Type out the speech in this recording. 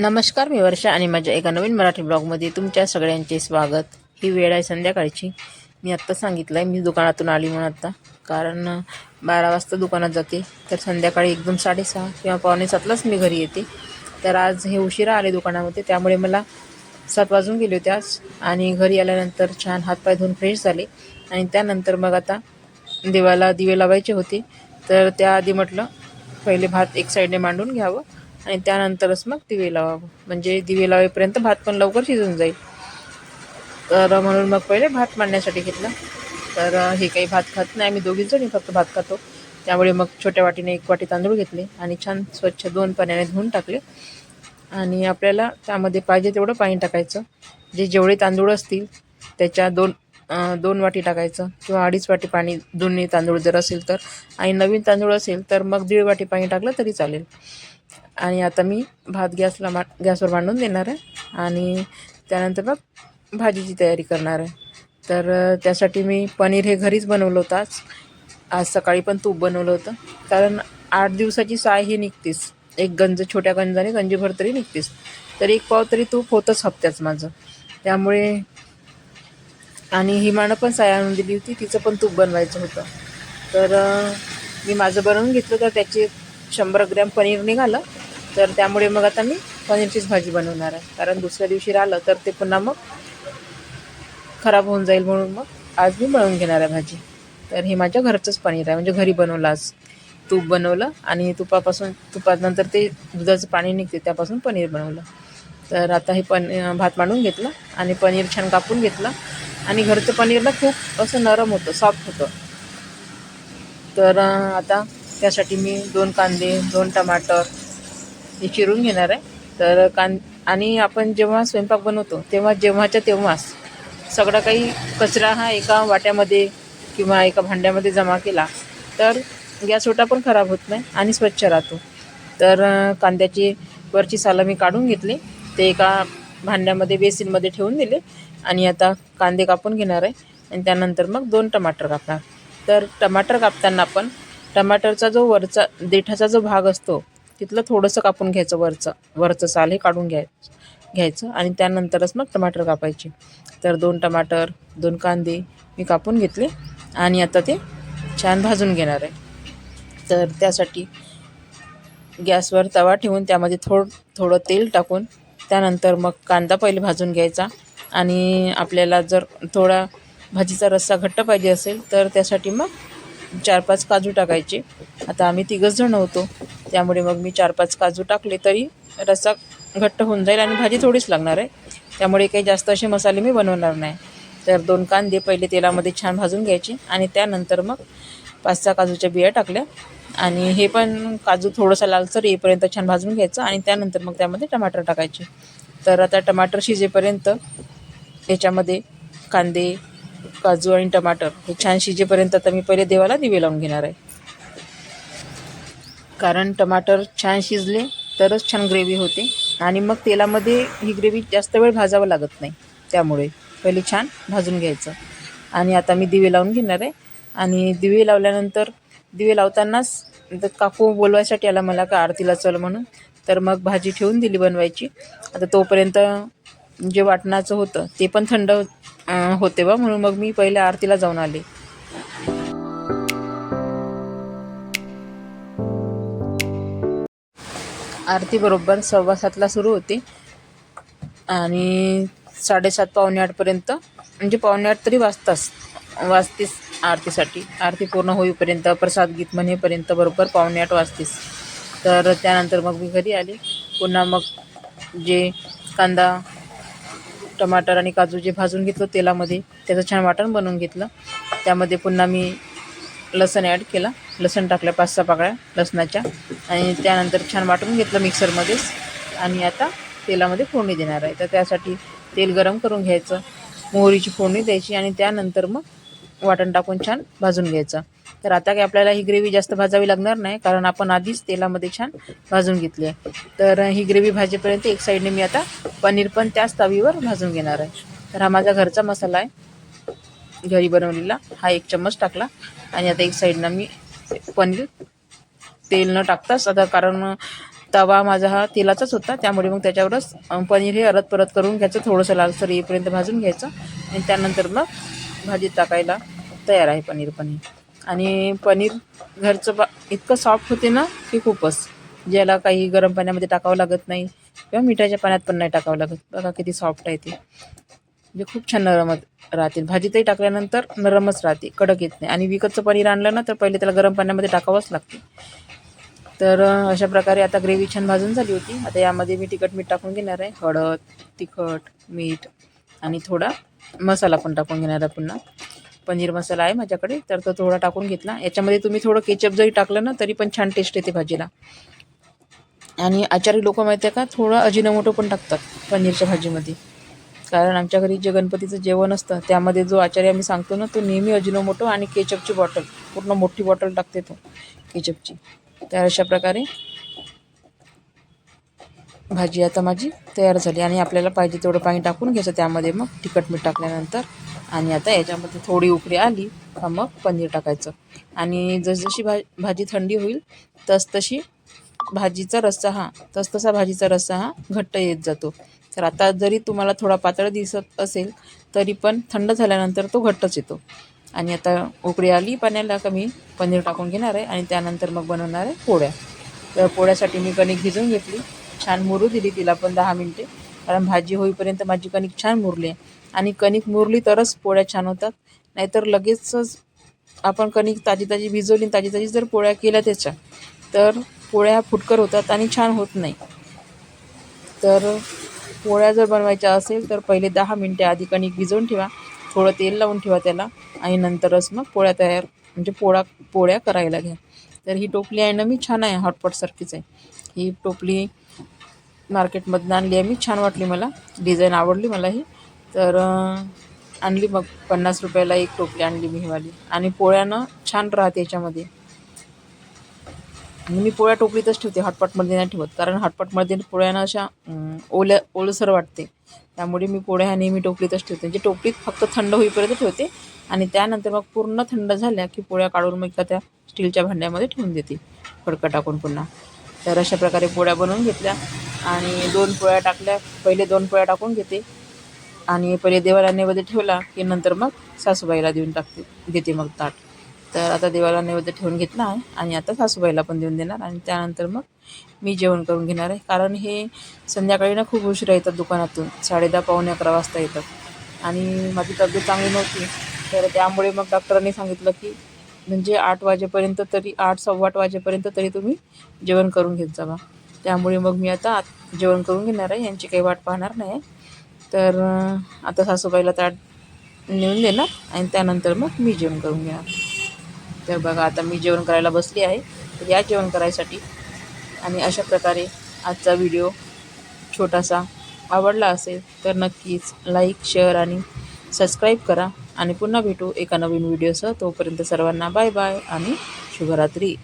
नमस्कार मी वर्षा आणि माझ्या एका नवीन मराठी ब्लॉगमध्ये तुमच्या सगळ्यांचे स्वागत. ही वेळ आहे संध्याकाळची. मी आत्ता सांगितलं आहे मी दुकानातून आली म्हणून आत्ता. कारण बारा वाजता दुकानात जाते. तर संध्याकाळी एकदम साडेसहा किंवा पावणे सातलाच मी घरी येते. तर आज हे उशिरा आले दुकानामध्ये त्यामुळे मला सात वाजून गेले होते आज. आणि घरी आल्यानंतर छान हातपाय धुवून फ्रेश झाले. आणि त्यानंतर मग आता देवाला दिवे लावायचे होते. तर त्याआधी म्हटलं पहिले भात एक साईडने मांडून घ्यावं. आणि त्यानंतरच मग दिवे लावावं. म्हणजे दिवे लावेपर्यंत भात पण लवकर शिजून जाईल. तर म्हणून मग पहिले भात मांडण्यासाठी घेतलं. तर हे काही भात खात नाही. आम्ही दोघीच जणी फक्त भात खातो. त्यामुळे मग छोट्या वाटीने एक वाटी तांदूळ घेतले आणि छान स्वच्छ दोन पाण्याने धुवून टाकले. आणि आपल्याला त्यामध्ये पाहिजे तेवढं पाणी टाकायचं. जे जेवढे तांदूळ असतील त्याच्या दोन दोन वाटी टाकायचं किंवा अडीच वाटी पाणी दोन्ही तांदूळ जर असेल तर. आणि नवीन तांदूळ असेल तर मग दीड वाटी पाणी टाकलं तरी चालेल. आणि आता मी भात गॅसला मा गॅसवर मांडून देणार आहे. आणि त्यानंतर मग भाजीची तयारी करणार आहे. तर त्यासाठी मी पनीर हे घरीच बनवलं होतं आज. आज सकाळी पण तूप बनवलं होतं. कारण आठ दिवसाची साय ही निघतीस. एक गंज छोट्या गंजाने गंजीभर तरी निघतीस. तर एक पाव तरी तूप होतंच हप्त्याच माझं. त्यामुळे आणि हिमानं पण साय आणून दिली होती. तिचं पण तूप बनवायचं होतं. तर मी माझं बनवून घेतलं. तर त्याचे शंभर ग्रॅम पनीर निघालं. तर त्यामुळे मग आता मी पनीरचीच भाजी बनवणार आहे. कारण दुसऱ्या दिवशी राहिलं तर ते पुन्हा मग खराब होऊन जाईल म्हणून मग आज मी बनवून घेणार आहे भाजी. तर हे माझ्या घरचंच पनीर आहे. म्हणजे घरी बनवलं आज. तूप बनवलं आणि तुपापासून तुपानंतर ते दुधाचं पाणी निघते त्यापासून पनीर बनवलं. तर आता हे पन भात मांडून घेतलं आणि पनीर छान कापून घेतलं. आणि घरचं पनीर ना खूप असं नरम होतं सॉफ्ट होतं. तर आता त्यासाठी मी दोन कांदे दोन टमाटर हे चिरून घेणार आहे. तर कां आणि आपण जेव्हा स्वयंपाक बनवतो तेव्हा जेव्हाच्या तेव्हाच सगळा काही कचरा हा एका वाट्यामध्ये किंवा एका भांड्यामध्ये जमा केला तर गॅस ओटा पण खराब होत नाही आणि स्वच्छ राहतो. तर कांद्याची वरची सालं मी काढून घेतली. ते एका भांड्यामध्ये बेसिनमध्ये ठेवून दिले आणि आता कांदे कापून घेणार आहे. आणि त्यानंतर मग दोन टमाटर कापणार. तर टमाटर कापताना पण टमाटरचा जो वरचा देठाचा जो भाग असतो तिथलं थोडंसं कापून घ्यायचं वरचं वरचं साल हे काढून घ्यायचं घ्यायचं आणि त्यानंतरच मग टमाटर कापायचे. तर दोन टमाटर दोन कांदे मी कापून घेतले आणि आता ते छान भाजून घेणार आहे. तर त्यासाठी गॅसवर तवा ठेवून त्यामध्ये थोड थोडं तेल टाकून त्यानंतर मग कांदा पहिले भाजून घ्यायचा आणि आपल्याला जर थोडा भाजीचा रस्सा घट्ट पाहिजे असेल तर त्यासाठी मग चार पाच काजू टाकायचे. आता आम्ही तिघंच जण होतो. त्यामुळे मग मी चार पाच काजू टाकले तरी रस्सा घट्ट होऊन जाईल आणि भाजी थोडीच लागणार आहे. त्यामुळे काही जास्त असे मसाले मी बनवणार नाही. तर दोन कांदे पहिले तेलामध्ये छान भाजून घ्यायचे आणि त्यानंतर मग पाच सहा काजूच्या बिया टाकल्या. आणि हे पण काजू थोडंसं लालसर येईपर्यंत छान भाजून घ्यायचं आणि त्यानंतर मग त्यामध्ये टमाटर टाकायचे. तर आता टमाटर शिजेपर्यंत याच्यामध्ये कांदे काजू आणि टमाटर हे छान शिजेपर्यंत आता मी पहिले देवाला दिवे लावून घेणार आहे. कारण टमाटर छान शिजले तरच छान ग्रेव्ही होते. आणि मग तेलामध्ये ही ग्रेव्ही जास्त वेळ भाजावं लागत नाही. त्यामुळे पहिले छान भाजून घ्यायचं. आणि आता मी दिवे लावून घेणार आहे. आणि दिवे लावल्यानंतर दिवे लावतानाच तर काकू बोलवायसाठी आला मला का आरतीला चल म्हणून. तर मग भाजी ठेवून दिली बनवायची. आता तोपर्यंत जे वाटणाचं होतं ते पण थंड होते बा. म्हणून मग मी पहिले आरतीला जाऊन आले. आरतीबरोबर सव्वा सातला सुरू होते. आणि साडेसात पावणे आठपर्यंत म्हणजे पावणे आठ तरी वाजताच वाजतेच आरतीसाठी. आरती पूर्ण होईपर्यंत प्रसाद गीत म्हणेपर्यंत बरोबर पावणे आठ वाजतेच तर त्यानंतर मग मी घरी आले. पुन्हा मग जे कांदा टमाटर आणि काजू जे भाजून घेतलं तेलामध्ये त्याचं छान वाटण बनवून घेतलं. त्यामध्ये पुन्हा मी लसण ॲड केला. लसण टाकलं पाच सहा पाकळ्या लसणाच्या. आणि त्यानंतर छान वाटून घेतलं मिक्सरमध्येच आणि आता तेलामध्ये फोडणी देणार आहे. तर त्यासाठी तेल गरम करून घ्यायचं. मोहरीची फोडणी द्यायची आणि त्यानंतर मग वाटण टाकून छान भाजून घ्यायचं. तर आता काय आपल्याला ही ग्रेव्ही जास्त भाजावी लागणार नाही कारण आपण आधीच तेलामध्ये छान भाजून घेतली आहे. तर ही ग्रेव्ही भाजेपर्यंत एक साईडने मी आता पनीर पण त्याच तवीवर भाजून घेणार आहे. तर हा माझा घरचा मसाला आहे. घरी बनवलेला. हा एक चम्मच टाकला. आणि आता एक साईडनं मी पनीर तेल न टाकताच. आता कारण तवा माझा हा तेलाचाच होता. त्यामुळे मग त्याच्यावरच पनीर हे अरत परत करून घ्यायचं. थोडंसं लालसर येईपर्यंत भाजून घ्यायचं. आणि त्यानंतर मग भाजीत टाकायला तयार आहे पनीर पनीर आणि पनीर घरचं बा इतकं सॉफ्ट होते ना की खूपच. ज्याला काही गरम पाण्यामध्ये टाकावं लागत नाही. किंवा मिठाच्या पाण्यात पण नाही टाकावं लागत. बघा किती सॉफ्ट आहे ते. म्हणजे खूप छान नरम राहतील. भाजीतही टाकल्यानंतर नरमच राहते कडक येत नाही. आणि विकतचं पनीर आणलं ना तर पहिले त्याला गरम पाण्यामध्ये टाकावंच लागते. तर अशा प्रकारे आता ग्रेव्ही छान भाजून झाली होती. आता यामध्ये मी तिखट मीठ टाकून घेणार आहे. हळद तिखट मीठ आणि थोडा मसाला पण टाकून घेणार आहे पुन्हा. पनीर मसाला आहे माझ्याकडे तर तो थोडा टाकून घेतला. याच्यामध्ये तुम्ही थोडं केचप जरी टाकलं ना तरी पण छान टेस्ट येते भाजीला. आणि आचारी लोक माहिती आहे का थोडं अजिनोमोटो पण टाकतात पनीरच्या भाजीमध्ये. कारण आमच्या घरी जे गणपतीचं जेवण असतं त्यामध्ये जो आचार्य आम्ही सांगतो ना तो नेहमी अजिनोमोटो आणि केचपची बॉटल पूर्ण मोठी बॉटल टाकते तो केचपची. तर अशा प्रकारे भाजी आता माझी तयार झाली आणि आपल्याला पाहिजे तेवढं पाणी टाकून घ्यायचं. त्यामध्ये मग तिखट मीठ टाकल्यानंतर आणि आता याच्यामध्ये थोडी उकडी आली का मग पनीर टाकायचं. आणि जसजशी भा भाजी थंडी होईल तसतशी भाजीचा रस्सा हा तसतसा भाजीचा रस्सा हा घट्ट येत जातो. तर आता जरी तुम्हाला थोडा पातळ दिसत असेल तरी पण थंड झाल्यानंतर तो घट्टच येतो. आणि आता उकळी आली पाण्याला का मी पनीर टाकून घेणार आहे आणि त्यानंतर मग बनवणार आहे पोळ्या. तर पोळ्यासाठी मी कणिक भिजवून घेतली. छान मुरू दिली तिला पण दहा मिनटे. कारण भाजी होईपर्यंत माझी कणिक छान मुरली आहे. आणि कणिक मुरली तरच पोळ्या छान होतात. नाहीतर लगेचच आपण कणिक ताजी ताजी भिजवली आणि ताजी ताजी जर पोळ्या केल्या त्याच्या तर पोळ्या फुटकर होतात आणि छान होत नाही. तर पोळ्या जर बनवायच्या असेल तर पहिले दहा मिनटे आधी कणिक भिजवून ठेवा. थोडं तेल लावून ठेवा त्याला आणि नंतरच मग पोळ्या तयार म्हणजे पोळा पोळ्या करायला घ्या. तर ही टोपली आहे ना मी छान आहे हॉटपॉटसारखीच आहे. ही टोपली मार्केटमधून आणली आहे मी छान वाटली मला डिझाईन आवडली मला ही. तर आणली मग पन्नास रुपयाला एक टोपली आणली मी हिवाली आणि पोळ्यानं छान राहते याच्यामध्ये. आणि मी पोळ्या टोपलीतच ठेवते हॉटपॉटमध्ये नाही ठेवत. कारण हॉटपॉटमध्ये पोळ्यानं अशा ओल्या ओलसर वाटते. त्यामुळे मी पोळ्या ह्या नेहमी टोपलीतच ठेवते. म्हणजे टोपलीत फक्त थंड होईपर्यंत ठेवते आणि त्यानंतर मग पूर्ण थंड झाल्या की पोळ्या काढून मग एका त्या स्टीलच्या भांड्यामध्ये ठेवून देते. फडकं टाकून पुन्हा. तर अशा प्रकारे पोळ्या बनवून घेतल्या आणि दोन पोळ्या टाकल्या. पहिले दोन पोळ्या टाकून घेते. आणि पहिले देवाला नैवेद्य ठेवला की नंतर मग सासूबाईला देऊन टाकते देते मग ताट. तर आता देवाला नैवेद्य ठेवून घेतला आहे आणि आता सासूबाईला पण देऊन देणार आणि त्यानंतर मग मी जेवण करून घेणार आहे. कारण हे संध्याकाळी ना खूप उशिरा येतात दुकानातून. साडेदहा पावणे अकरा वाजता येतात. आणि माझी तब्येत चांगली नव्हती. तर त्यामुळे मग डॉक्टरांनी सांगितलं की म्हणजे आठ वाजेपर्यंत तरी आठ सव्वा आठ वाजेपर्यंत तरी तुम्ही जेवण करून घेत जावा. त्यामुळे मग मी आता जेवण करून घेणार आहे. यांची काही वाट पाहणार नाही. आहे तर आता सासूबाईला ताट नेऊन देणार आणि त्यानंतर मग मी जेवण करून घेणार. तर बघा आता मी जेवण करायला बसली आहे. तर या जेवण करायसाठी आणि अशा प्रकारे आजचा व्हिडिओ छोटासा आवडला असेल तर नक्कीच लाईक शेअर आणि सबस्क्राईब करा. आणि पुन्हा भेटू एका नवीन व्हिडिओसह. तोपर्यंत सर्वांना बाय बाय आणि शुभरात्री.